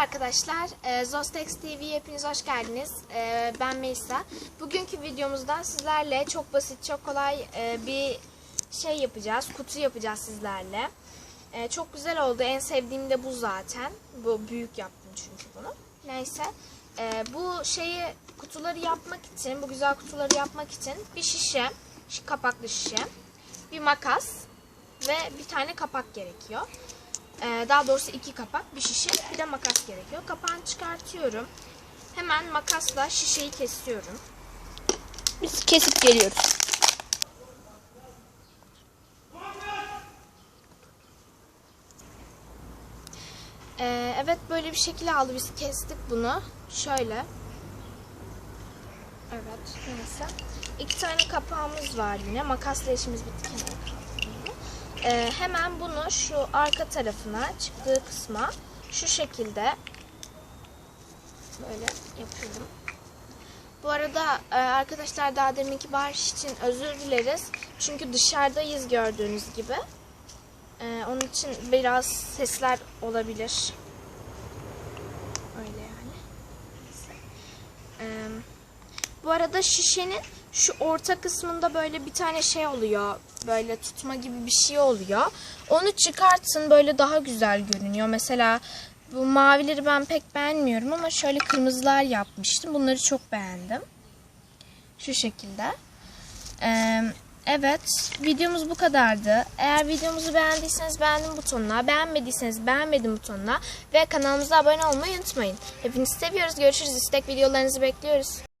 arkadaşlar, e, Zostex TV'ye hepiniz hoş geldiniz. E, ben Melisa. Bugünkü videomuzda sizlerle çok basit, çok kolay e, bir şey yapacağız, kutu yapacağız sizlerle. E, çok güzel oldu, en sevdiğim de bu zaten. Bu büyük yaptım çünkü bunu. Neyse, bu şeyi kutuları yapmak için, bu güzel kutuları yapmak için bir şişe, kapaklı şişe, bir makas ve bir tane kapak gerekiyor. Ee, daha doğrusu iki kapak, bir şişe, bir de makas gerekiyor. Kapağını çıkartıyorum. Hemen makasla şişeyi kesiyorum. Biz kesip geliyoruz. Ee, evet böyle bir şekil aldı. Biz kestik bunu. Şöyle. Evet neyse. İki tane kapağımız var yine. Makasla işimiz bitti. Ee, hemen bunu şu arka tarafına çıktığı kısma şu şekilde böyle yapıyorum. Bu arada e, arkadaşlar daha deminki bağırış için özür dileriz. Çünkü dışarıdayız gördüğünüz gibi. E, onun için biraz sesler olabilir. Öyle yani. Neyse. E, bu arada şişenin şu orta kısmında böyle bir tane şey oluyor. Böyle tutma gibi bir şey oluyor. Onu çıkartın böyle daha güzel görünüyor. Mesela bu mavileri ben pek beğenmiyorum ama şöyle kırmızılar yapmıştım. Bunları çok beğendim. Şu şekilde. Ee, evet videomuz bu kadardı. Eğer videomuzu beğendiyseniz beğendim butonuna, beğenmediyseniz beğenmedim butonuna ve kanalımıza abone olmayı unutmayın. Hepinizi seviyoruz. Görüşürüz. İstek videolarınızı bekliyoruz.